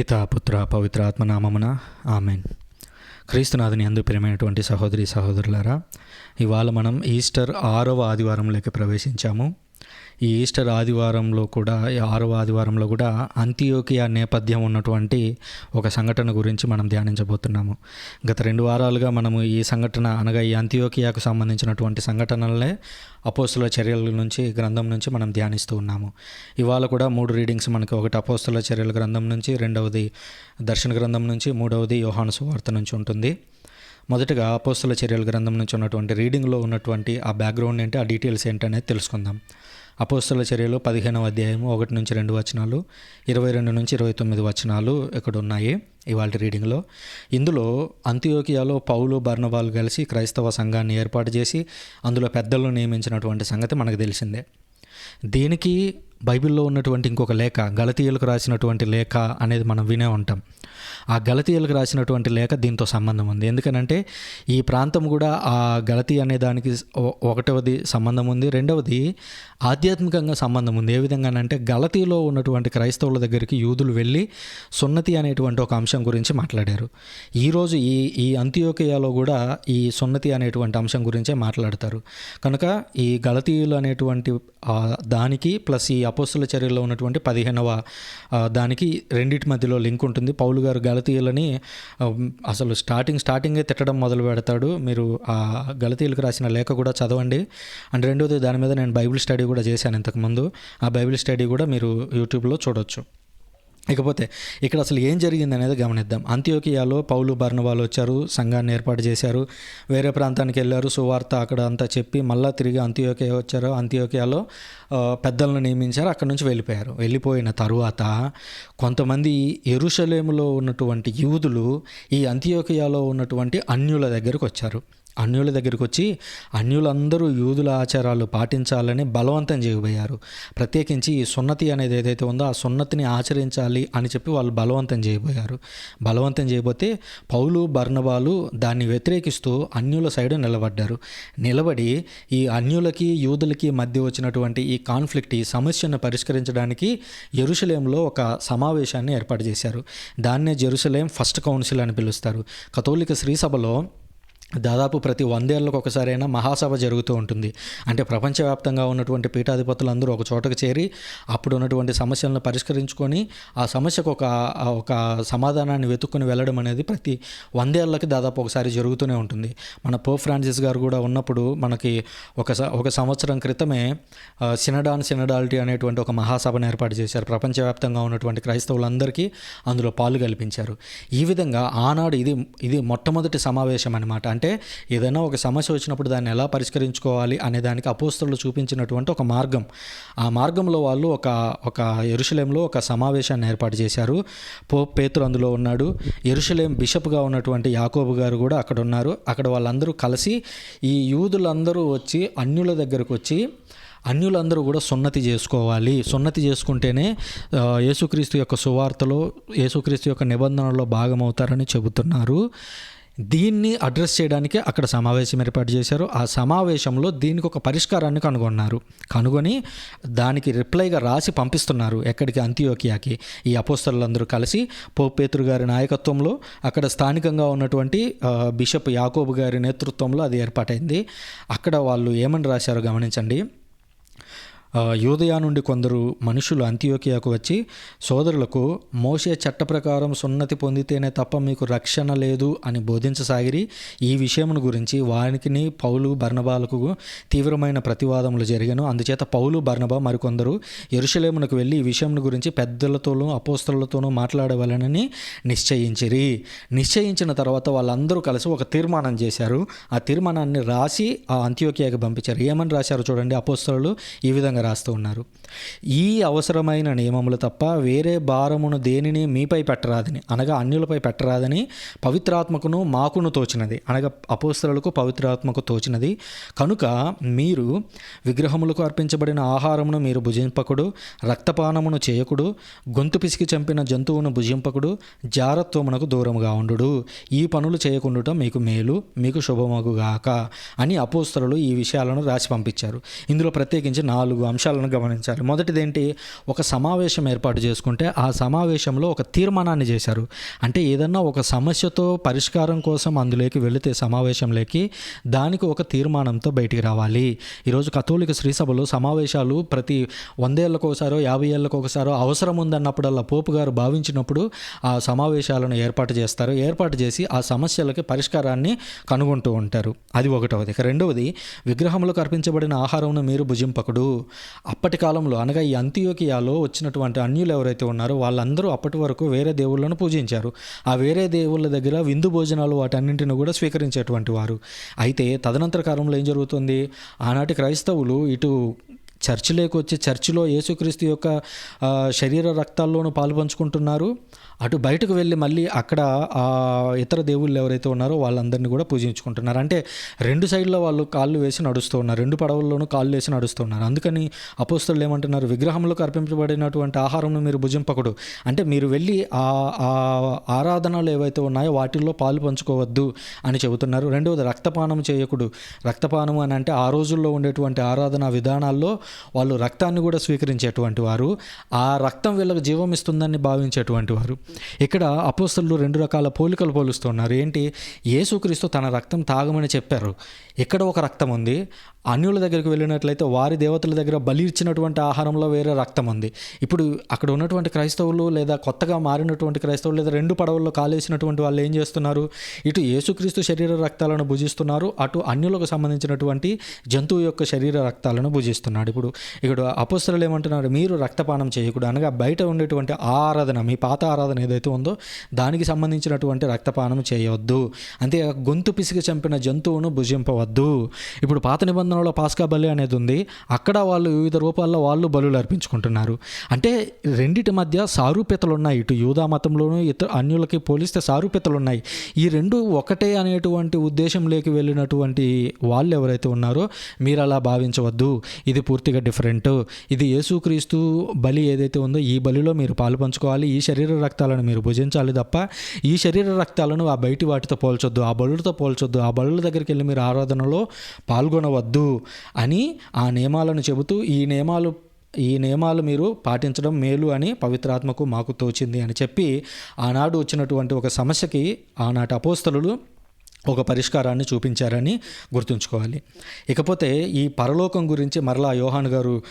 పిత పుత్ర పవిత్ర ఆత్మనామమున ఆమెన్. క్రీస్తునాథుని అందు ప్రియమైనటువంటి సహోదరి సహోదరులారా ఇవాళ మనం ఈస్టర్ ఆరవ ఆదివారంలోకి ప్రవేశించాము. ఈ ఈస్టర్ ఆదివారంలో కూడా ఆరవ ఆదివారంలో కూడా అంత్యోకియా నేపథ్యం ఉన్నటువంటి ఒక సంఘటన గురించి మనం ధ్యానించబోతున్నాము. గత రెండు వారాలుగా మనము ఈ సంఘటన అనగా ఈ అంత్యోకియాకు సంబంధించినటువంటి సంఘటనలనే అపోస్తుల చర్యల నుంచి గ్రంథం నుంచి మనం ధ్యానిస్తూ ఉన్నాము. ఇవాళ కూడా మూడు రీడింగ్స్ మనకి ఒకటి అపోస్తుల చర్యల గ్రంథం నుంచి రెండవది దర్శన గ్రంథం నుంచి మూడవది యోహాను సువార్త నుంచి ఉంటుంది. మొదటగా అపోస్తుల చర్యల గ్రంథం నుంచి ఉన్నటువంటి రీడింగ్లో ఉన్నటువంటి ఆ బ్యాక్గ్రౌండ్ ఏంటి ఆ డీటెయిల్స్ ఏంటనేది తెలుసుకుందాం. అపోస్తుల చర్యలు పదిహేనవ అధ్యాయం ఒకటి నుంచి రెండు వచనాలు ఇరవై రెండు నుంచి ఇరవై తొమ్మిది వచనాలు ఇక్కడ ఉన్నాయి ఇవాళ రీడింగ్లో. ఇందులో అంత్యోకియాలో పౌలు బర్ణవాలు కలిసి క్రైస్తవ సంఘాన్ని ఏర్పాటు చేసి అందులో పెద్దలను నియమించినటువంటి సంగతి మనకు తెలిసిందే. దీనికి బైబిల్లో ఉన్నటువంటి ఇంకొక లేఖ గలతీయులకు రాసినటువంటి లేఖ అనేది మనం వినే ఉంటాం. ఆ గలతీయులకు రాసినటువంటి లేఖ దీంతో సంబంధం ఉంది. ఎందుకనంటే ఈ ప్రాంతం కూడా ఆ గలతీ అనే దానికి ఒకటవది సంబంధం ఉంది. రెండవది ఆధ్యాత్మికంగా సంబంధం ఉంది. ఏ విధంగానంటే గలతీలో ఉన్నటువంటి క్రైస్తవుల దగ్గరికి యూదులు వెళ్ళి సున్నతి అనేటువంటి ఒక అంశం గురించి మాట్లాడారు. ఈరోజు ఈ ఈ అంత్యోకయాలో కూడా ఈ సున్నతి అనేటువంటి అంశం గురించే మాట్లాడతారు. కనుక ఈ గలతీయులు అనేటువంటి దానికి ప్లస్ ఈ అపోస్తుల చర్యలో ఉన్నటువంటి పదిహేనవ దానికి రెండింటి మధ్యలో లింక్ ఉంటుంది. పౌలు గారు గలతీయులని అసలు స్టార్టింగ్ స్టార్టింగే తిట్టడం మొదలు పెడతాడు. మీరు ఆ గలతీయులకు రాసిన లేఖ కూడా చదవండి. అండ్ రెండోది దాని మీద నేను బైబిల్ స్టడీ కూడా చేశాను ఇంతకుముందు. ఆ బైబిల్ స్టడీ కూడా మీరు యూట్యూబ్లో చూడొచ్చు. ఇకపోతే ఇక్కడ అసలు ఏం జరిగింది అనేది గమనిద్దాం. అంత్యోకియాలో పౌలు బర్ణవాలు వచ్చారు సంఘాన్ని ఏర్పాటు చేశారు వేరే ప్రాంతానికి వెళ్ళారు సువార్త అక్కడ అంతా చెప్పి మళ్ళీ తిరిగి అంత్యోకియా వచ్చారు. అంత్యోకియాలో పెద్దలను నియమించారు అక్కడ నుంచి వెళ్ళిపోయారు. వెళ్ళిపోయిన తరువాత కొంతమంది ఎరుషలేములో ఉన్నటువంటి యూదులు ఈ అంత్యోకియాలో ఉన్నటువంటి అన్యుల దగ్గరకు వచ్చారు. అన్యుల దగ్గరికి వచ్చి అన్యులందరూ యూదుల ఆచారాలు పాటించాలని బలవంతం చేయబోయారు. ప్రత్యేకించి ఈ సున్నతి అనేది ఏదైతే ఉందో ఆ సున్నతిని ఆచరించాలి అని చెప్పి వాళ్ళు బలవంతం చేయబోయారు. బలవంతం చేయబోతే పౌలు బర్ణవాలు దాన్ని వ్యతిరేకిస్తూ అన్యుల సైడ్ నిలబడ్డారు. నిలబడి ఈ అన్యులకి యూదులకి మధ్య వచ్చినటువంటి ఈ కాన్ఫ్లిక్ట్ ఈ సమస్యను పరిష్కరించడానికి ఎరుషలేంలో ఒక సమావేశాన్ని ఏర్పాటు చేశారు. దాన్నే జెరూసలేం ఫస్ట్ కౌన్సిల్ అని పిలుస్తారు. కథోలిక శ్రీసభలో దాదాపు ప్రతి వందేళ్ళకు ఒకసారైనా మహాసభ జరుగుతూ ఉంటుంది. అంటే ప్రపంచవ్యాప్తంగా ఉన్నటువంటి పీఠాధిపతులు అందరూ ఒక చోటకు చేరి అప్పుడు ఉన్నటువంటి సమస్యలను పరిష్కరించుకొని ఆ సమస్యకు ఒక ఒక సమాధానాన్ని వెతుక్కుని వెళ్ళడం అనేది ప్రతి వందేళ్ళకి దాదాపు ఒకసారి జరుగుతూనే ఉంటుంది. మన పో ఫ్రాన్సిస్ గారు కూడా ఉన్నప్పుడు మనకి ఒక స- ఒక సంవత్సరం క్రితమే సినడాన్ సినడాలిటీ అనేటువంటి ఒక మహాసభను ఏర్పాటు చేశారు. ప్రపంచవ్యాప్తంగా ఉన్నటువంటి క్రైస్తవులందరికీ అందులో పాలు కల్పించారు. ఈ విధంగా ఆనాడు ఇది ఇది మొట్టమొదటి సమావేశం అనమాట అంటే ఏదైనా ఒక సమస్య వచ్చినప్పుడు దాన్ని ఎలా పరిష్కరించుకోవాలి అనే దానికి అపోస్తలు చూపించినటువంటి ఒక మార్గం. ఆ మార్గంలో వాళ్ళు ఒక ఒక ఎరుషలేంలో ఒక సమావేశాన్ని ఏర్పాటు చేశారు. పోప్ పేతురు అందులో ఉన్నాడు. ఎరుషలేం బిషప్గా ఉన్నటువంటి యాకోబు గారు కూడా అక్కడ ఉన్నారు. అక్కడ వాళ్ళందరూ కలిసి ఈ యూదులందరూ వచ్చి అన్యుల దగ్గరకు వచ్చి అన్యులందరూ కూడా సున్నతి చేసుకోవాలి. సున్నతి చేసుకుంటేనే యేసుక్రీస్తు యొక్క సువార్తలో యేసుక్రీస్తు యొక్క నిబంధనలో భాగమవుతారని చెబుతున్నారు. దీన్ని అడ్రస్ చేయడానికి అక్కడ సమావేశం ఏర్పాటు చేశారు. ఆ సమావేశంలో దీనికి ఒక పరిష్కారాన్ని కనుగొన్నారు. కనుగొని దానికి రిప్లైగా రాసి పంపిస్తున్నారు ఎక్కడికి? అంత్యోకియాకి. ఈ అపోస్తలందరూ కలిసి పోపేతురు గారి నాయకత్వంలో అక్కడ స్థానికంగా ఉన్నటువంటి బిషప్ యాకోబు గారి నేతృత్వంలో అది ఏర్పాటైంది. అక్కడ వాళ్ళు ఏమని రాశారో గమనించండి. యూదయా నుండి కొందరు మనుషులు అంత్యోకియాకు వచ్చి సోదరులకు మోసే చట్ట ప్రకారం సున్నతి పొందితేనే తప్ప మీకు రక్షణ లేదు అని బోధించసాగిరి. ఈ విషయమును గురించి వారికిని పౌలు బర్ణబాలకు తీవ్రమైన ప్రతివాదములు జరిగాను. అందుచేత పౌలు బర్ణబా మరికొందరు ఎరుషలేమునకు వెళ్ళి ఈ విషయం గురించి పెద్దలతోనూ అపోస్తలతోనూ మాట్లాడవలనని నిశ్చయించిరి. నిశ్చయించిన తర్వాత వాళ్ళందరూ కలిసి ఒక తీర్మానం చేశారు. ఆ తీర్మానాన్ని రాసి ఆ అంత్యోకియాకి పంపించారు. ఏమని రాశారు చూడండి. అపోస్తలు ఈ విధంగా రాస్తూ ఉన్నారు. ఈ అవసరమైన నియమములు తప్ప వేరే భారమును దేనిని మీపై పెట్టరాదని అనగా అన్యులపై పెట్టరాదని పవిత్రాత్మకును మాకును తోచినది అనగా అపోస్తలకు పవిత్రాత్మకు తోచినది. కనుక మీరు విగ్రహములకు అర్పించబడిన ఆహారమును మీరు భుజింపకుడు రక్తపానమును చేయకుడు గొంతు పిసికి చంపిన జంతువును భుజింపకుడు జారత్వమునకు దూరముగా ఉండు ఈ పనులు చేయకుండుట మీకు మేలు మీకు శుభమగుగాక అని అపోస్తలు ఈ విషయాలను రాసి పంపించారు. ఇందులో ప్రత్యేకించి నాలుగు అంశాలను గమనించాలి. మొదటిది ఏంటి ఒక సమావేశం ఏర్పాటు చేసుకుంటే ఆ సమావేశంలో ఒక తీర్మానాన్ని చేశారు. అంటే ఏదన్నా ఒక సమస్యతో పరిష్కారం కోసం అందులోకి వెళితే సమావేశంలోకి దానికి ఒక తీర్మానంతో బయటికి రావాలి. ఈరోజు కథోలిక శ్రీసభలో సమావేశాలు ప్రతి వందేళ్ళకు ఒకసారో యాభై ఏళ్ళకు ఒకసారో అవసరం ఉందన్నప్పుడల్లా పోపు గారు భావించినప్పుడు ఆ సమావేశాలను ఏర్పాటు చేస్తారు. ఏర్పాటు చేసి ఆ సమస్యలకి పరిష్కారాన్ని కనుగొంటూ ఉంటారు. అది ఒకటవది. ఇక రెండవది విగ్రహములకు అర్పించబడిన ఆహారంను మీరు భుజింపకుడు. అప్పటి కాలంలో అనగా ఈ అంత్యోకియాలో వచ్చినటువంటి అన్యులు ఎవరైతే ఉన్నారో వాళ్ళందరూ అప్పటి వరకు వేరే దేవుళ్ళను పూజించారు. ఆ వేరే దేవుళ్ళ దగ్గర విందు భోజనాలు వాటన్నింటిని కూడా స్వీకరించేటువంటి వారు. అయితే తదనంతర కాలంలో ఏం జరుగుతుంది? ఆనాటి క్రైస్తవులు ఇటు చర్చిలోకి వచ్చి చర్చిలో యేసుక్రీస్తు యొక్క శరీర రక్తాల్లోనూ పాలు పంచుకుంటున్నారు. అటు బయటకు వెళ్ళి మళ్ళీ అక్కడ ఆ ఇతర దేవుళ్ళు ఎవరైతే ఉన్నారో వాళ్ళందరినీ కూడా పూజించుకుంటున్నారు. అంటే రెండు సైడ్లో వాళ్ళు కాళ్ళు వేసి నడుస్తూ ఉన్నారు. రెండు పడవల్లోనూ కాళ్ళు వేసి నడుస్తున్నారు అందుకని అపోస్తులు ఏమంటున్నారు విగ్రహంలోకి అర్పించబడినటువంటి ఆహారంను మీరు భుజింపకూడదు. అంటే మీరు వెళ్ళి ఆ ఆరాధనలు ఏవైతే ఉన్నాయో వాటిల్లో పాలు పంచుకోవద్దు అని చెబుతున్నారు. రెండవది రక్తపానం చేయకూడదు. రక్తపానం అని అంటే ఆ రోజుల్లో ఉండేటువంటి ఆరాధన విధానాల్లో వాళ్ళు రక్తాన్ని కూడా స్వీకరించేటువంటి వారు ఆ రక్తం వీళ్ళకి జీవం ఇస్తుందని భావించేటువంటి వారు. ఇక్కడ అపోస్తలు రెండు రకాల పోలికలు పోలుస్తున్నారు ఏంటి? యేసుక్రీస్తు తన రక్తం తాగమని చెప్పారు. ఇక్కడ ఒక రక్తం ఉంది. అన్యుల దగ్గరికి వెళ్ళినట్లయితే వారి దేవతల దగ్గర బలి ఇచ్చినటువంటి ఆహారంలో వేరే రక్తం ఉంది. ఇప్పుడు అక్కడ ఉన్నటువంటి క్రైస్తవులు లేదా కొత్తగా మారినటువంటి క్రైస్తవులు లేదా రెండు పడవల్లో కాలేసినటువంటి వాళ్ళు ఏం చేస్తున్నారు? ఇటు యేసుక్రీస్తు శరీర రక్తాలను భుజిస్తున్నారు. అటు అన్యులకు సంబంధించినటువంటి జంతువు యొక్క శరీర రక్తాలను భుజిస్తున్నాడు. ఇప్పుడు ఇక్కడ అపస్తులు ఏమంటున్నారు? మీరు రక్తపానం చేయకూడదు అనగా బయట ఉండేటువంటి ఆ ఆరాధన మీ పాత ఆరాధన ఏదైతే ఉందో దానికి సంబంధించినటువంటి రక్తపానం చేయవద్దు. అంతే గొంతు పిసికి చంపిన జంతువును భుజింపవద్దు. ఇప్పుడు పాత నిబంధనలో పాస్కా బలి అనేది ఉంది. అక్కడ వాళ్ళు వివిధ రూపాల్లో వాళ్ళు బలులు అర్పించుకుంటున్నారు. అంటే రెండిటి మధ్య సారూప్యతలు ఉన్నాయి ఇటు యూదా మతంలోనూ ఇతర అన్యులకి పోలిస్తే సారూప్యతలు ఉన్నాయి ఈ రెండు ఒకటే అనేటువంటి ఉద్దేశంలోకి వెళ్ళినటువంటి వాళ్ళు ఎవరైతే ఉన్నారో మీరు అలా భావించవద్దు. ఇది పూర్తిగా డిఫరెంట్. ఇది యేసుక్రీస్తు బలి ఏదైతే ఉందో ఈ బలిలో మీరు పాలు పంచుకోవాలి. ఈ శరీర రక్తాలను మీరు భుజించాలి తప్ప ఈ శరీర రక్తాలను ఆ బయటి వాటితో పోల్చొద్దు. ఆ బలులతో పోల్చొద్దు. ఆ బలుల దగ్గరికి వెళ్ళి మీరు ఆరాధనలో పాల్గొనవద్దు. అని ఆ నియమాలను చెబుతూ ఈ నియమాలు ఈ నియమాలు మీరు పాటించడం మేలు అని పవిత్రాత్మకు మాకు తోచింది అని చెప్పి ఆనాడు వచ్చినటువంటి ఒక సమస్యకి ఆనాటి అపోస్తలు ఒక పరిష్కారాన్ని చూపించారని గుర్తుంచుకోవాలి. ఇకపోతే ఈ పరలోకం గురించి మరలా యోహాన్ గారు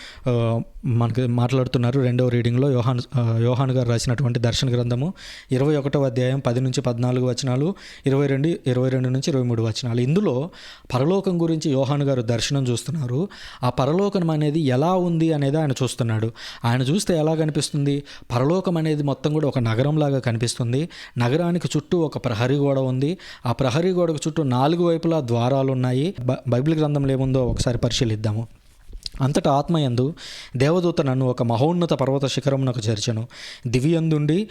మనకి మాట్లాడుతున్నారు. రెండవ రీడింగ్లో యోహాన్ యోహాన్ గారు రాసినటువంటి దర్శన గ్రంథము ఇరవై ఒకటో అధ్యాయం పది నుంచి పద్నాలుగు వచనాలు ఇరవై రెండు ఇరవై రెండు నుంచి ఇరవై మూడు వచనాలు. ఇందులో పరలోకం గురించి యోహాన్ గారు దర్శనం చూస్తున్నారు. ఆ పరలోకం అనేది ఎలా ఉంది అనేది ఆయన చూస్తున్నాడు. ఆయన చూస్తే ఎలా కనిపిస్తుంది? పరలోకం అనేది మొత్తం కూడా ఒక నగరంలాగా కనిపిస్తుంది. నగరానికి చుట్టూ ఒక ప్రహరీ గోడ ఉంది. ఆ ప్రహరీ గోడకు చుట్టూ నాలుగు వైపులా ద్వారాలు ఉన్నాయి బైబిల్ గ్రంథంలో ఏముందో ఒకసారి పరిశీలిద్దాము. అంతటా ఆత్మయందు దేవదూత నన్ను ఒక మహోన్నత పర్వత శిఖరమునకు చేర్చను. దివ్యందుండి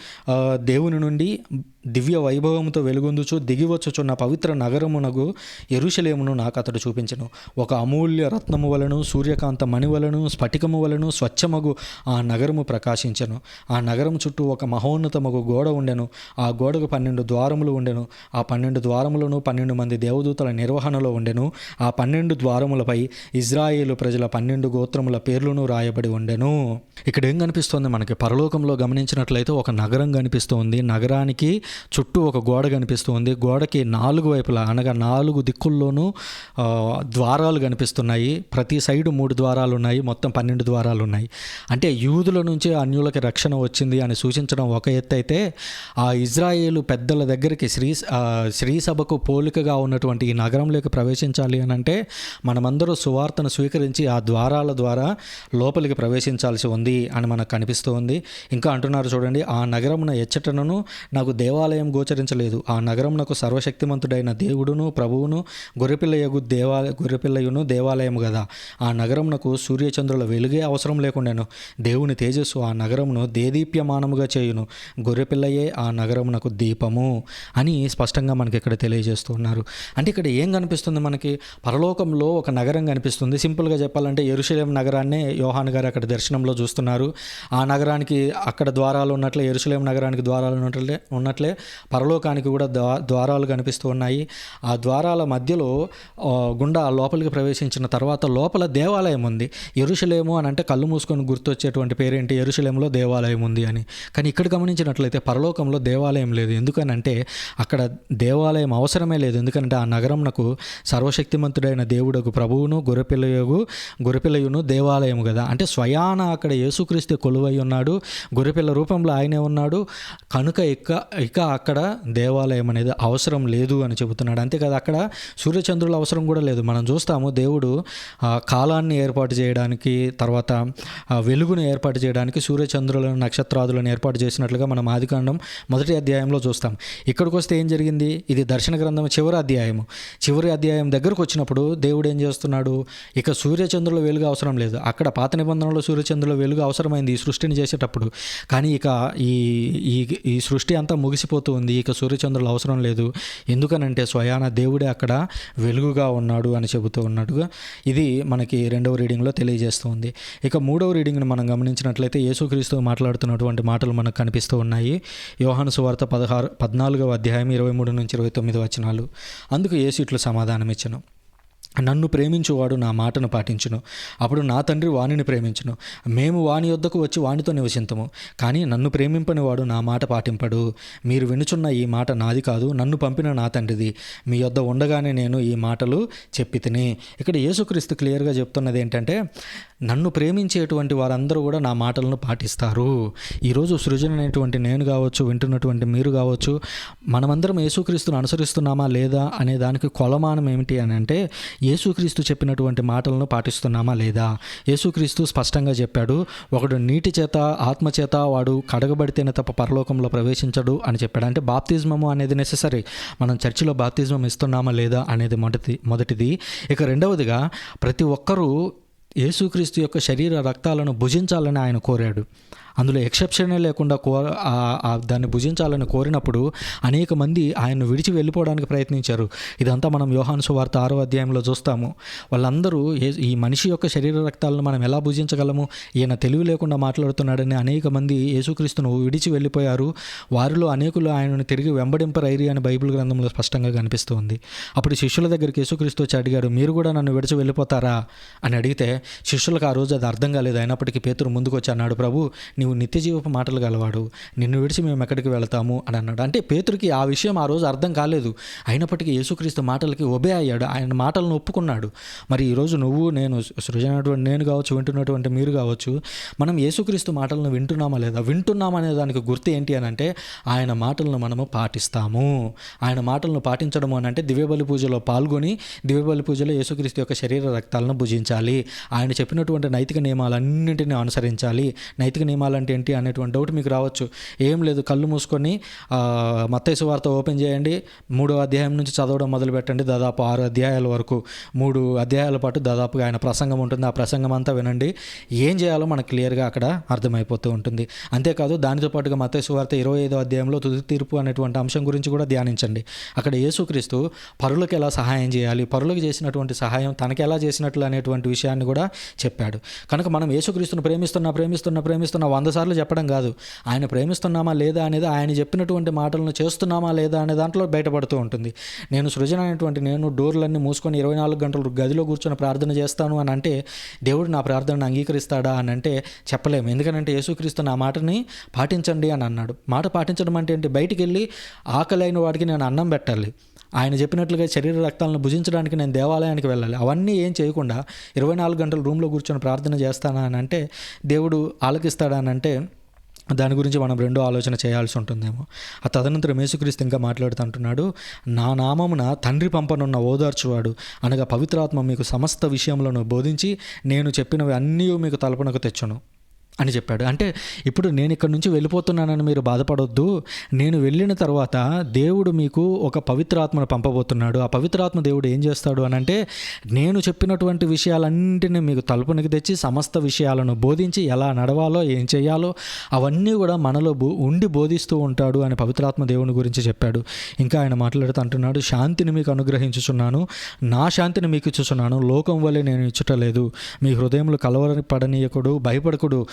దేవుని నుండి దివ్య వైభవముతో వెలుగొందుచు దిగివచ్చుచున్న పవిత్ర నగరమునకు ఎరుషలేమును నాకు అతడు చూపించను. ఒక అమూల్య రత్నము వలను సూర్యకాంత మణి వలను స్ఫటికము వలను స్వచ్ఛమగు ఆ నగరము ప్రకాశించెను. ఆ నగరం చుట్టూ ఒక మహోన్నతమగు గోడ ఉండెను. ఆ గోడకు పన్నెండు ద్వారములు ఉండెను. ఆ పన్నెండు ద్వారములను పన్నెండు మంది దేవదూతల నిర్వహణలో ఉండెను. ఆ పన్నెండు ద్వారములపై ఇజ్రాయేలు ప్రజల పన్నెండు గోత్రముల పేర్లను రాయబడి ఉండెను. ఇక్కడ ఏం కనిపిస్తుంది? మనకి పరలోకంలో గమనించినట్లయితే ఒక నగరం కనిపిస్తుంది. నగరానికి చుట్టూ ఒక గోడ కనిపిస్తుంది. గోడకి నాలుగు వైపులా అనగా నాలుగు దిక్కుల్లోనూ ద్వారాలు కనిపిస్తున్నాయి. ప్రతి సైడు మూడు ద్వారాలు ఉన్నాయి మొత్తం పన్నెండు ద్వారాలు ఉన్నాయి అంటే యూదుల నుంచి అన్యులకి రక్షణ వచ్చింది అని సూచించడం ఒక ఎత్తు అయితే ఆ ఇజ్రాయేలు పెద్దల దగ్గరికి శ్రీ శ్రీసభకు సభకు పోలికగా ఉన్నటువంటి ఈ నగరంలోకి ప్రవేశించాలి అని అంటే మనమందరూ సువార్తను స్వీకరించి ఆ ద్వారాల ద్వారా లోపలికి ప్రవేశించాల్సి ఉంది అని మనకు కనిపిస్తూ ఉంది. ఇంకా అంటున్నారు చూడండి ఆ నగరమున ఎచ్చటనను నాకు దేవాలయం గోచరించలేదు. ఆ నగరమునకు సర్వశక్తిమంతుడైన దేవుడును ప్రభువును గొర్రెపిల్లయగు దేవా గొర్రెపిల్లయును దేవాలయము కదా ఆ నగరమునకు సూర్యచంద్రుల వెలుగే అవసరం లేకుండాను. దేవుని తేజస్సు ఆ నగరమును దేదీప్యమానముగా చేయును. గొర్రెపిల్లయే ఆ నగరమునకు దీపము అని స్పష్టంగా మనకి ఇక్కడ తెలియజేస్తున్నారు అంటే ఇక్కడ ఏం కనిపిస్తుంది మనకి? పరలోకంలో ఒక నగరం కనిపిస్తుంది. సింపుల్గా చెప్పాలంటే ఎరుశలేం నగరాన్ని యోహాన్ గారు అక్కడ దర్శనంలో చూస్తున్నారు. ఆ నగరానికి అక్కడ ద్వారాలు ఉన్నట్లే ఎరుశలేం నగరానికి ద్వారాలు ఉన్నట్లే ఉన్నట్లే పరలోకానికి కూడా ద్వా ద్వారాలు కనిపిస్తూ ఉన్నాయి. ఆ ద్వారాల మధ్యలో గుండా లోపలికి ప్రవేశించిన తర్వాత లోపల దేవాలయం ఉంది. ఎరుశలేము అని అంటే కళ్ళు మూసుకొని గుర్తొచ్చేటువంటి పేరేంటి? ఎరుశలేములో దేవాలయం ఉంది అని. కానీ ఇక్కడ గమనించినట్లయితే పరలోకంలో దేవాలయం లేదు. ఎందుకనంటే అక్కడ దేవాలయం అవసరమే లేదు. ఎందుకంటే ఆ నగరంనకు సర్వశక్తిమంతుడైన దేవుడకు ప్రభువును గొర్రెపిల్లయగు గొర్రెపిల్లయును దేవాలయం కదా అంటే స్వయాన అక్కడ యేసుక్రీస్తు కొలువై ఉన్నాడు. గొర్రెపిల్ల రూపంలో ఆయనే ఉన్నాడు. కనుక ఇక ఇక అక్కడ దేవాలయం అనేది అవసరం లేదు అని చెబుతున్నాడు. అంతేకాదు అక్కడ సూర్యచంద్రుల అవసరం కూడా లేదు. మనం చూస్తాము దేవుడు కాలాన్ని ఏర్పాటు చేయడానికి తర్వాత వెలుగును ఏర్పాటు చేయడానికి సూర్యచంద్రులను నక్షత్రాదులను ఏర్పాటు చేసినట్లుగా మనం ఆదికాండం మొదటి అధ్యాయంలో చూస్తాం. ఇక్కడికి వస్తే ఏం జరిగింది? ఇది దర్శన గ్రంథం చివరి అధ్యాయము. చివరి అధ్యాయం దగ్గరకు వచ్చినప్పుడు దేవుడు ఏం చేస్తున్నాడు? ఇక సూర్యచంద్రుల వెలుగు అవసరం లేదు. అక్కడ పాత నిబంధనలో సూర్యచంద్రుల వెలుగు అవసరమైంది ఈ సృష్టిని చేసేటప్పుడు. కానీ ఇక ఈ ఈ ఈ సృష్టి అంతా ముగిసిపోతూ ఉంది. ఇక సూర్యచంద్రులు అవసరం లేదు. ఎందుకనంటే స్వయాన దేవుడే అక్కడ వెలుగుగా ఉన్నాడు అని చెబుతూ ఉన్నాడుగా. ఇది మనకి రెండవ రీడింగ్లో తెలియజేస్తుంది ఇక మూడవ రీడింగ్ని మనం గమనించినట్లయితే యేసుక్రీస్తు మాట్లాడుతున్నటువంటి మాటలు మనకు కనిపిస్తూ ఉన్నాయి. యోహాను సువార్త పదహారు పద్నాలుగవ అధ్యాయం ఇరవై మూడు నుంచి ఇరవై తొమ్మిది వచనాలు. అందుకు యేసు ఇట్లు సమాధానం ఇచ్చను నన్ను ప్రేమించువాడు నా మాటను పాటించును. అప్పుడు నా తండ్రి వాణిని ప్రేమించును. మేము వాని యొద్దకు వచ్చి వానితో నివసింతము. కానీ నన్ను ప్రేమింపని వాడు నా మాట పాటింపడు. మీరు వినుచున్న ఈ మాట నాది కాదు నన్ను పంపిన నా తండ్రిది. మీ యొద్ద ఉండగానే నేను ఈ మాటలు చెప్పి తిని. ఇక్కడ యేసుక్రీస్తు క్లియర్గా చెప్తున్నది ఏంటంటే నన్ను ప్రేమించేటువంటి వారందరూ కూడా నా మాటలను పాటిస్తారు. ఈరోజు సృజన అనేటువంటి నేను కావచ్చు వింటున్నటువంటి మీరు కావచ్చు మనమందరం యేసుక్రీస్తును అనుసరిస్తున్నామా లేదా అనే దానికి కొలమానం ఏమిటి అని అంటే యేసుక్రీస్తు చెప్పినటువంటి మాటలను పాటిస్తున్నామా లేదా? యేసుక్రీస్తు స్పష్టంగా చెప్పాడు ఒకడు నీటి చేత ఆత్మ చేత వాడు కడగబడితేనే తప్ప పరలోకంలో ప్రవేశించడు అని చెప్పాడు. అంటే బాప్తిజమము అనేది నెససరీ మనం చర్చిలో బాప్తిజమం ఇస్తున్నామా లేదా అనేది మొదటి మొదటిది. ఇక రెండవదిగా ప్రతి ఒక్కరూ యేసుక్రీస్తు యొక్క శరీర రక్తాలను భుజించాలని ఆయన కోరాడు. అందులో ఎక్సెప్షనే లేకుండా కో దాన్ని భుజించాలని కోరినప్పుడు అనేక మంది ఆయన్ను విడిచి వెళ్ళిపోవడానికి ప్రయత్నించారు. ఇదంతా మనం యోహాను సువార్త ఆరో అధ్యాయంలో చూస్తాము. వాళ్ళందరూ ఈ మనిషి యొక్క శరీర రక్తాలను మనం ఎలా భుజించగలము? ఈయన తెలివి లేకుండా మాట్లాడుతున్నాడని అనేక మంది యేసుక్రీస్తును విడిచి వెళ్ళిపోయారు. వారిలో అనేకులు ఆయనను తిరిగి వెంబడింపరైరి అని బైబిల్ గ్రంథంలో స్పష్టంగా కనిపిస్తుంది. అప్పుడు శిష్యుల దగ్గరికి యేసుక్రీస్తు వచ్చి అడిగారు మీరు కూడా నన్ను విడిచి వెళ్ళిపోతారా? అని అడిగితే శిష్యులకు ఆ రోజు అది అర్థం కాలేదు. అయినప్పటికీ పేతురు ముందుకు వచ్చి అన్నాడు ప్రభు నీవు నిత్యజీవపు మాటలు గలవాడు నిన్ను విడిచి మేము ఎక్కడికి వెళతాము అని అన్నాడు. అంటే పేతురికి ఆ విషయం ఆ రోజు అర్థం కాలేదు. అయినప్పటికీ యేసుక్రీస్తు మాటలకి ఒబే అయ్యాడు. ఆయన మాటలను ఒప్పుకున్నాడు. మరి ఈరోజు నువ్వు నేను సృజనటువంటి నేను కావచ్చు వింటున్నటువంటి మీరు కావచ్చు మనం యేసుక్రీస్తు మాటలను వింటున్నామా లేదా? వింటున్నామనే దానికి గుర్తు ఏంటి అని అంటే ఆయన మాటలను మనము పాటిస్తాము. ఆయన మాటలను పాటించడం అని అంటే దివ్యబలి పూజలో పాల్గొని దివ్యబలి పూజలో యేసుక్రీస్తు యొక్క శరీర రక్తాలను భుజించాలి. ఆయన చెప్పినటువంటి నైతిక నియమాలన్నింటినీ అనుసరించాలి. నైతిక నియమాలు అంటే ఏంటి అనేటువంటి డౌట్ మీకు రావచ్చు. ఏం లేదు కళ్ళు మూసుకొని మత్తైసు వార్త ఓపెన్ చేయండి. మూడో అధ్యాయం నుంచి చదవడం మొదలు పెట్టండి దాదాపు ఆరు అధ్యాయాల వరకు. మూడు అధ్యాయాల పాటు దాదాపుగా ఆయన ప్రసంగం ఉంటుంది. ఆ ప్రసంగం అంతా వినండి. ఏం చేయాలో మనకు క్లియర్గా అక్కడ అర్థమైపోతూ ఉంటుంది. అంతేకాదు దానితో పాటుగా మత్తైసు వార్త ఇరవై ఐదో అధ్యాయంలో తుది తీర్పు అనేటువంటి అంశం గురించి కూడా ధ్యానించండి. అక్కడ యేసుక్రీస్తు పరులకు ఎలా సహాయం చేయాలి పరులకు చేసినటువంటి సహాయం తనకి ఎలా చేసినట్లు అనేటువంటి విషయాన్ని కూడా చెప్పాడు. కనుక మనం యేసుక్రీస్తును ప్రేమిస్తున్నా ప్రేమిస్తున్నా ప్రేమిస్తున్నా వంద సార్లు చెప్పడం కాదు. ఆయన ప్రేమిస్తున్నామా లేదా అనేది ఆయన చెప్పినటువంటి మాటలను చేస్తున్నామా లేదా అనే దాంట్లో బయటపడుతూ ఉంటుంది. నేను సృజన అనేటువంటి నేను డోర్లన్నీ మూసుకొని ఇరవై నాలుగు గంటలు గదిలో కూర్చొని ప్రార్థన చేస్తాను అని అంటే దేవుడు నా ప్రార్థనను అంగీకరిస్తాడా? అని అంటే చెప్పలేము ఎందుకంటే యేసుక్రీస్తు నా మాటని పాటించండి అని అన్నాడు. మాట పాటించడం అంటే ఏంటి? బయటికి వెళ్ళి ఆకలి అయిన వాడికి నేను అన్నం పెట్టాలి. ఆయన చెప్పినట్లుగా శరీర రక్తాలను భుజించడానికి నేను దేవాలయానికి వెళ్ళాలి. అవన్నీ ఏం చేయకుండా ఇరవై నాలుగు గంటలు రూమ్లో కూర్చొని ప్రార్థన చేస్తానా అని అంటే దేవుడు ఆలకిస్తాడానంటే దాని గురించి మనం రెండో ఆలోచన చేయాల్సి ఉంటుందేమో. ఆ తదనంతరం యేసుక్రీస్తు ఇంకా మాట్లాడుతుంటున్నాడు నా నామమున తండ్రి పంపనున్న ఓదార్చువాడు అనగా పవిత్రాత్మ మీకు సమస్త విషయంలోనూ బోధించి నేను చెప్పినవి అన్నీ మీకు తలపునకు తెచ్చును. అని చెప్పాడు. అంటే ఇప్పుడు నేను ఇక్కడ నుంచి వెళ్ళిపోతున్నానని మీరు బాధపడొద్దు. నేను వెళ్ళిన తర్వాత దేవుడు మీకు ఒక పవిత్రాత్మను పంపబోతున్నాడు. ఆ పవిత్రాత్మ దేవుడు ఏం చేస్తాడు అని అంటే నేను చెప్పినటువంటి విషయాలన్నింటినీ మీకు తలుపునికి తెచ్చి సమస్త విషయాలను బోధించి ఎలా నడవాలో ఏం చేయాలో అవన్నీ కూడా మనలో బో ఉండి బోధిస్తూ ఉంటాడు అని పవిత్రాత్మ దేవుని గురించి చెప్పాడు. ఇంకా ఆయన మాట్లాడుతూ అంటున్నాడు శాంతిని మీకు అనుగ్రహించుచున్నాను. నా శాంతిని మీకు ఇచ్చుచున్నాను. లోకం వల్లే నేను ఇచ్చుటలేదు మీ హృదయంలో కలవర పడనీయకుడు భయపడకుడు.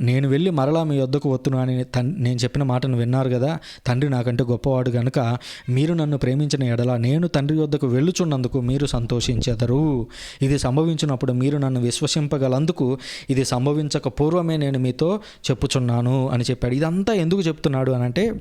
నేను వెళ్ళి మరలా మీ వద్దకు వత్తును అని తన్ నేను చెప్పిన మాటను విన్నారు కదా. తండ్రి నాకంటే గొప్పవాడు కనుక మీరు నన్ను ప్రేమించిన ఎడల నేను తండ్రి వద్దకు వెళ్ళుచున్నందుకు మీరు సంతోషించెదరు. ఇది సంభవించినప్పుడు మీరు నన్ను విశ్వసింపగలందుకు ఇది సంభవించక పూర్వమే నేను మీతో చెప్పుచున్నాను అని చెప్పాడు. ఇదంతా ఎందుకు చెప్తున్నాడు అని అంటే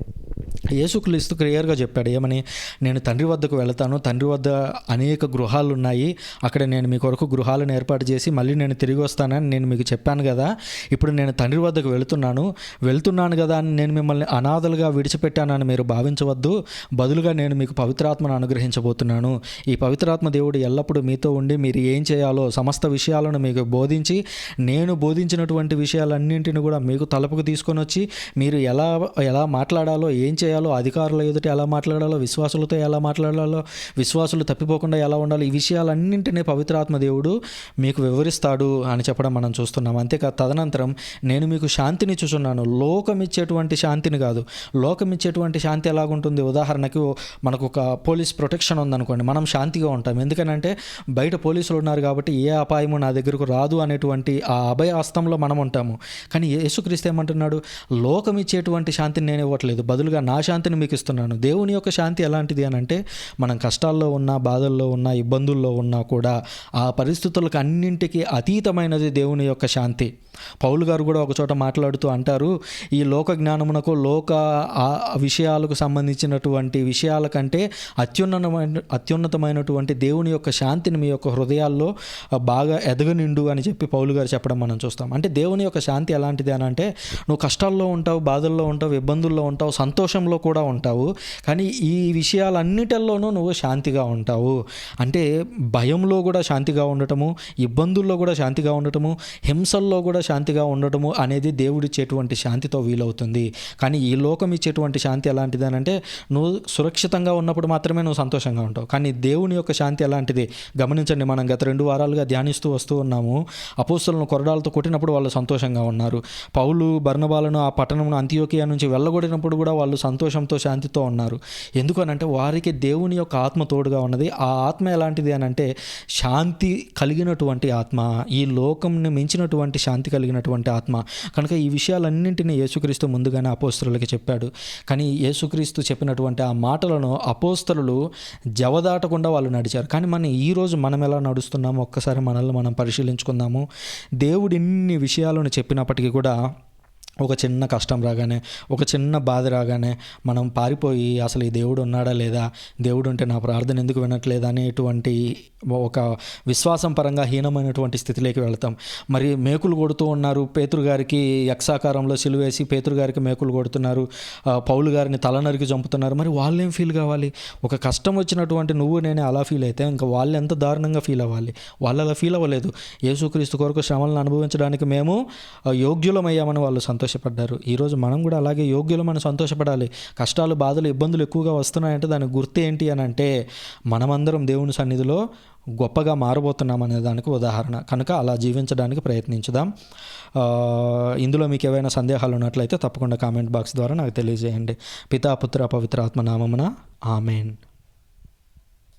యేసుక్రీస్తు క్లియర్గా చెప్పాడు. ఏమని? నేను తండ్రి వద్దకు వెళతాను. తండ్రి వద్ద అనేక గృహాలు ఉన్నాయి అక్కడ నేను మీ కొరకు గృహాలను ఏర్పాటు చేసి మళ్ళీ నేను తిరిగి వస్తానని నేను మీకు చెప్పాను కదా. ఇప్పుడు నేను తండ్రి వద్దకు వెళుతున్నాను. వెళ్తున్నాను కదా అని నేను మిమ్మల్ని అనాథలుగా విడిచిపెట్టానని మీరు భావించవద్దు. బదులుగా నేను మీకు పవిత్రాత్మను అనుగ్రహించబోతున్నాను. ఈ పవిత్రాత్మ దేవుడు ఎల్లప్పుడూ మీతో ఉండి మీరు ఏం చేయాలో సమస్త విషయాలను మీకు బోధించి నేను బోధించినటువంటి విషయాలన్నింటిని కూడా మీకు తలపుకు తీసుకొని వచ్చి మీరు ఎలా ఎలా మాట్లాడాలో ఏం చేయాలో అధికారుల ఎదుట ఎలా మాట్లాడాలో విశ్వాసులతో ఎలా మాట్లాడాలో విశ్వాసులు తప్పిపోకుండా ఎలా ఉండాలో ఈ విషయాలన్నింటినీ పవిత్రాత్మ దేవుడు మీకు వివరిస్తాడు అని చెప్పడం మనం చూస్తున్నాం. అంతేకాదు తదనంతరం నేను మీకు శాంతిని చూస్తున్నాను లోకం ఇచ్చేటువంటి శాంతిని కాదు. లోకం ఇచ్చేటువంటి శాంతి ఎలాగుంటుంది? ఉదాహరణకు మనకు ఒక పోలీస్ ప్రొటెక్షన్ ఉందనుకోండి. మనం శాంతిగా ఉంటాం. ఎందుకనంటే బయట పోలీసులు ఉన్నారు కాబట్టి ఏ అపాయము నా దగ్గరకు రాదు అనేటువంటి ఆ అభయ హస్తంలో మనం ఉంటాము. కానీ యేసుక్రీస్తు ఏమంటున్నాడు? లోకం ఇచ్చేటువంటి శాంతిని నేను ఇవ్వట్లేదు. బదులుగా నా శాంతిని మీకు ఇస్తున్నాను. దేవుని యొక్క శాంతి ఎలాంటిది అని అంటే మనం కష్టాల్లో ఉన్నా బాధల్లో ఉన్నా ఇబ్బందుల్లో ఉన్నా కూడా ఆ పరిస్థితులకు అన్నింటికీ అతీతమైనది దేవుని యొక్క శాంతి. పౌలు గారు కూడా ఒక చోట మాట్లాడుతూ అంటారు ఈ లోక జ్ఞానమునకు లోక ఆ విషయాలకు సంబంధించినటువంటి విషయాల కంటే అత్యున్నతమైన అత్యున్నతమైనటువంటి దేవుని యొక్క శాంతిని మీ యొక్క హృదయాల్లో బాగా ఎదగనిండు అని చెప్పి పౌలు గారు చెప్పడం మనం చూస్తాం. అంటే దేవుని యొక్క శాంతి ఎలాంటిది అని అంటే నువ్వు కష్టాల్లో ఉంటావు బాధల్లో ఉంటావు ఇబ్బందుల్లో ఉంటావు సంతోషంలో కూడా ఉంటావు కానీ ఈ విషయాలన్నిటిల్లోనూ నువ్వు శాంతిగా ఉంటావు. అంటే భయంలో కూడా శాంతిగా ఉండటము ఇబ్బందుల్లో కూడా శాంతిగా ఉండటము హింసల్లో కూడా శాంతిగా ఉండటము అనేది దేవుడిచ్చేటువంటి శాంతితో వీలవుతుంది. కానీ ఈ లోకం ఇచ్చేటువంటి శాంతి ఎలాంటిది అని అంటే నువ్వు సురక్షితంగా ఉన్నప్పుడు మాత్రమే నువ్వు సంతోషంగా ఉంటావు. కానీ దేవుని యొక్క శాంతి ఎలాంటిది? గమనించండి మనం గత రెండు వారాలుగా ధ్యానిస్తూ వస్తూ ఉన్నాము. అపోస్తులను కొరడాలతో కొట్టినప్పుడు వాళ్ళు సంతోషంగా ఉన్నారు. పౌలు బర్ణబాలను ఆ పట్టణమును అంత్యోకియా నుంచి వెళ్ళగొడినప్పుడు కూడా వాళ్ళు సంతోషంతో శాంతితో ఉన్నారు. ఎందుకనంటే వారికి దేవుని యొక్క ఆత్మ తోడుగా ఉన్నది. ఆ ఆత్మ ఎలాంటిది అని అంటే శాంతి కలిగినటువంటి ఆత్మ ఈ లోకంని మించినటువంటి శాంతి కలిగినటువంటి ఆత్మ. కనుక ఈ విషయాలన్నింటినీ యేసుక్రీస్తు ముందుగానే అపోస్తలులకి చెప్పాడు. కానీ యేసుక్రీస్తు చెప్పినటువంటి ఆ మాటలను అపోస్తలు జవదాటకుండా వాళ్ళు నడిచారు. కానీ మన ఈరోజు మనం ఎలా నడుస్తున్నామో ఒక్కసారి మనల్ని మనం పరిశీలించుకుందాము. దేవుడు ఇన్ని విషయాలను చెప్పినప్పటికీ కూడా ఒక చిన్న కష్టం రాగానే ఒక చిన్న బాధ రాగానే మనం పారిపోయి అసలు ఈ దేవుడు ఉన్నాడా లేదా దేవుడు ఉంటే నా ప్రార్థన ఎందుకు వినట్లేదా అనేటువంటి ఒక విశ్వాసం పరంగా హీనమైనటువంటి స్థితిలోకి వెళ్తాం. మరి మేకులు కొడుతూ ఉన్నారు. పేతురు గారికి యక్షాకారంలో సిలువేసి పేతురు గారికి మేకులు కొడుతున్నారు. పౌలు గారిని తలనరికి చంపుతున్నారు. మరి వాళ్ళేం ఫీల్ కావాలి? ఒక కష్టం వచ్చినటువంటి నువ్వు నేనే అలా ఫీల్ అయితే ఇంకా వాళ్ళు ఎంత దారుణంగా ఫీల్ అవ్వాలి? వాళ్ళు అలా ఫీల్ అవ్వలేదు. యేసుక్రీస్తు కొరకు శ్రమలను అనుభవించడానికి మేము యోగ్యులమయ్యామని వాళ్ళు సంతోషపడ్డారు. ఈరోజు మనం కూడా అలాగే యోగ్యులు మనం సంతోషపడాలి. కష్టాలు బాధలు ఇబ్బందులు ఎక్కువగా వస్తున్నాయంటే దానికి గుర్తు ఏంటి అని అంటే మనమందరం దేవుని సన్నిధిలో గొప్పగా మారబోతున్నాం అనే దానికి ఉదాహరణ. కనుక అలా జీవించడానికి ప్రయత్నించుదాం. ఇందులో మీకు ఏవైనా సందేహాలు ఉన్నట్లయితే తప్పకుండా కామెంట్ బాక్స్ ద్వారా నాకు తెలియజేయండి. పితాపుత్ర పవిత్రాత్మ పవిత్ర ఆత్మ నామమున ఆమెన్.